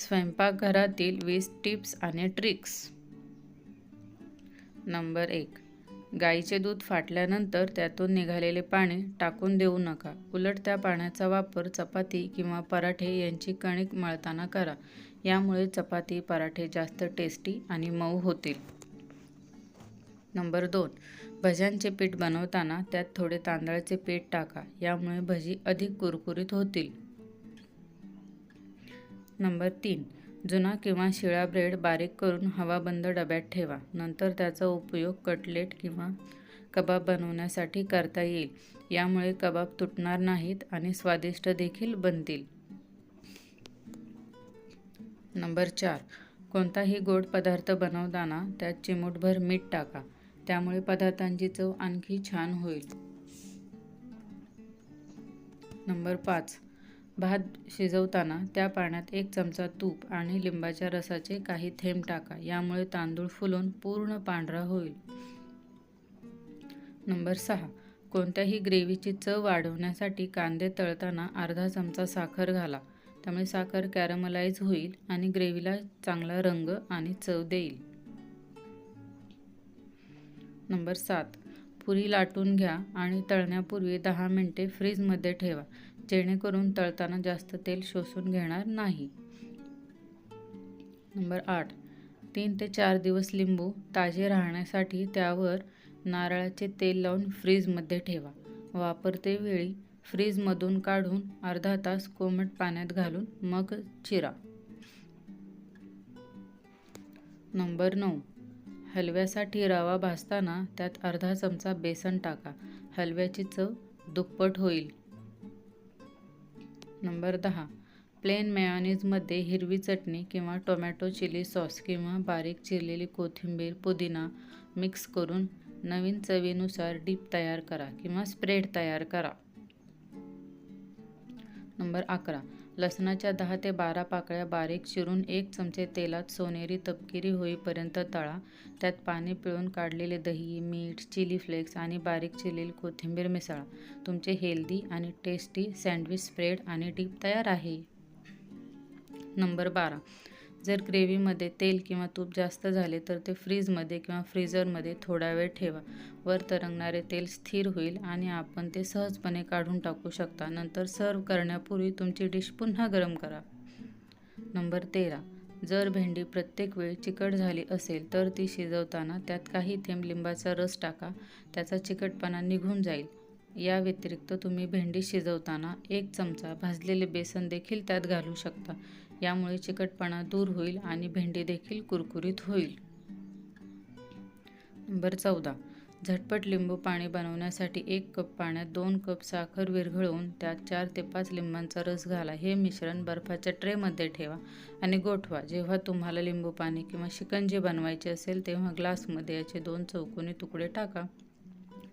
स्वयंपाकघरातील वीस टिप्स आणि ट्रिक्स. नंबर एक. गाईचे दूध फाटल्यानंतर त्यातून निघालेले पाणी टाकून देऊ नका. उलट त्या पाण्याचा वापर चपाती किंवा पराठे यांची कणिक मळताना करा. यामुळे चपाती पराठे जास्त टेस्टी आणि मऊ होतील. नंबर दोन. भज्यांचे पीठ बनवताना त्यात थोडे तांदळाचे पीठ टाका. यामुळे भजी अधिक कुरकुरीत होतील. नंबर तीन. जुना किंवा शिळा ब्रेड बारीक करून हवाबंद डब्यात ठेवा. नंतर त्याचा उपयोग कटलेट किंवा कबाब बनवण्यासाठी करता येईल. यामुळे कबाब तुटणार नाहीत आणि स्वादिष्ट देखील बनतील. नंबर चार. कोणताही गोड पदार्थ बनवताना त्यात चिमूटभर मीठ टाका. त्यामुळे पदार्थांची चव आणखी छान होईल. नंबर पाच. भात शिजवताना त्या पाण्यात एक चमचा तूप आणि लिंबाच्या रसाचे काही थेंब टाका. यामुळे तांदूळ फुलून पूर्ण पांढरा होईल. नंबर सहा. कोणत्याही ग्रेव्हीची चव वाढवण्यासाठी कांदे तळताना अर्धा चमचा साखर घाला. त्यामुळे साखर कॅरमलाइज होईल आणि ग्रेव्हीला चांगला रंग आणि चव देईल. नंबर सात. पुरी लाटून घ्या आणि तळण्यापूर्वी दहा मिनटे फ्रीजमध्ये ठेवा. जेणेकरून तळताना जास्त तेल शोषून घेणार नाही. नंबर आठ. तीन ते चार दिवस लिंबू ताजे राहण्यासाठी त्यावर नारळाचे तेल लावून फ्रीजमध्ये ठेवा. वापरते वेळी फ्रीजमधून काढून अर्धा तास कोमट पाण्यात घालून मग चिरा. नंबर नऊ. हलव्यासाठी रवा भाजताना त्यात अर्धा चमचा बेसन टाका. हलव्याची चव दुप्पट होईल. नंबर दहा. प्लेन मेयोनीजमध्ये हिरवी चटणी किंवा टोमॅटो चिली सॉस किंवा बारीक चिरलेली कोथिंबीर पुदिना मिक्स करून नवीन चवीनुसार डीप तयार करा किंवा स्प्रेड तयार करा. नंबर अकरा. लसणाच्या दहा ते बारा पाकळ्या बारीक चिरून एक चमचे तेलात सोनेरी तपकिरी होईपर्यंत तळा. त्यात पाणी पिळून काढलेले दही मीठ चिली फ्लेक्स आणि बारीक चिरलेली कोथिंबीर मिसळा. तुमचे हेल्दी आणि टेस्टी सँडविच स्प्रेड आणि डीप तयार आहे. नंबर बारा. जर ग्रेव्हीमध्ये तेल किंवा तूप जास्त झाले तर ते फ्रीजमध्ये किंवा फ्रीजरमध्ये थोडा वेळ ठेवा. वर तरंगणारे तेल स्थिर होईल आणि आपण ते सहजपणे काढून टाकू शकता. नंतर सर्व करण्यापूर्वी तुमची डिश पुन्हा गरम करा. नंबर तेरा. जर भेंडी प्रत्येक वेळी चिकट झाली असेल तर ती शिजवताना त्यात काही थेंब लिंबाचा रस टाका. त्याचा चिकटपणा निघून जाईल. या व्यतिरिक्त तुम्ही भेंडी शिजवताना एक चमचा भाजलेले बेसन देखील त्यात घालू शकता. यामुळे चिकटपणा दूर होईल आणि भेंडी देखील कुरकुरीत होईल. नंबर चौदा. झटपट लिंबू पाणी बनवण्यासाठी एक कप पाण्यात दोन कप साखर विरघळवून त्यात चार ते पाच लिंबांचा रस घाला. हे मिश्रण बर्फाच्या ट्रेमध्ये ठेवा आणि गोठवा. जेव्हा तुम्हाला लिंबू पाणी किंवा शिकंजी बनवायचे असेल तेव्हा ग्लासमध्ये याचे दोन चौकोनी तुकडे टाका.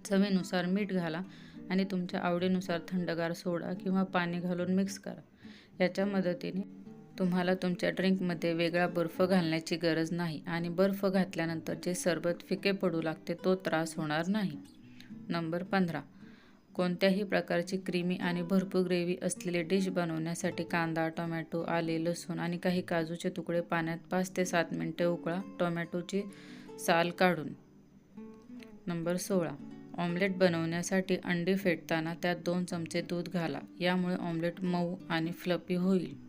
चवीनुसार मीठ घाला आणि तुमच्या आवडीनुसार थंडगार सोडा किंवा पाणी घालून मिक्स करा. याच्या मदतीने तुम्हाला तुमच्या ड्रिंकमध्ये वेगळा बर्फ घालण्याची गरज नाही आणि बर्फ घातल्यानंतर जे सरबत फिके पडू लागते तो त्रास होणार नाही. नंबर पंधरा. कोणत्याही प्रकारची क्रीमी आणि भरपूर ग्रेव्ही असलेली डिश बनवण्यासाठी कांदा टोमॅटो आले लसूण आणि काही काजूचे तुकडे पाण्यात पाच ते सात मिनटे उकळा. टोमॅटोची साल काढून. नंबर सोळा. ऑमलेट बनवण्यासाठी अंडी फेटताना त्यात दोन चमचे दूध घाला. यामुळे ऑमलेट मऊ आणि फ्लपी होईल.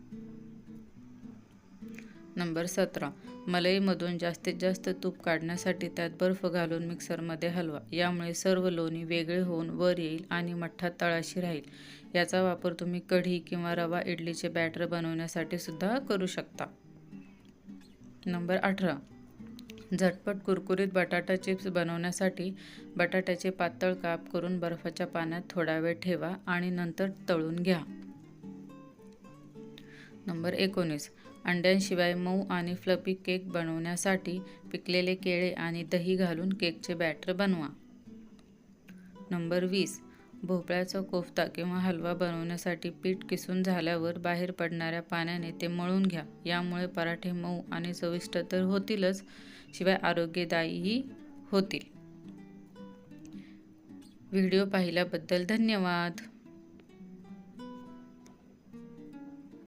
नंबर सतरा. मलईमधून जास्तीत जास्त तूप काढण्यासाठी त्यात बर्फ घालून मिक्सरमध्ये हलवा. यामुळे सर्व लोणी वेगळे होऊन वर येईल आणि मठ्ठा तळाशी राहील. याचा वापर तुम्ही कढी किंवा रवा इडलीचे बॅटर बनवण्यासाठी सुद्धा करू शकता. नंबर अठरा. झटपट कुरकुरीत बटाटा चिप्स बनवण्यासाठी बटाट्याचे पातळ काप करून बर्फाच्या पाण्यात थोडा वेळ ठेवा आणि नंतर तळून घ्या. नंबर एकोणीस. अंड्यांशिवाय मऊ आणि फ्लपी केक बनवण्यासाठी पिकलेले केळे आणि दही घालून केकचे बॅटर बनवा. नंबर वीस. भोपळ्याचा कोफ्ता किंवा हलवा बनवण्यासाठी पीठ किसून झाल्यावर बाहेर पडणाऱ्या पाण्याने ते मळून घ्या. यामुळे पराठे मऊ आणि चविष्ट तर होतीलच शिवाय आरोग्यदायीही होतील. व्हिडिओ पाहिल्याबद्दल धन्यवाद.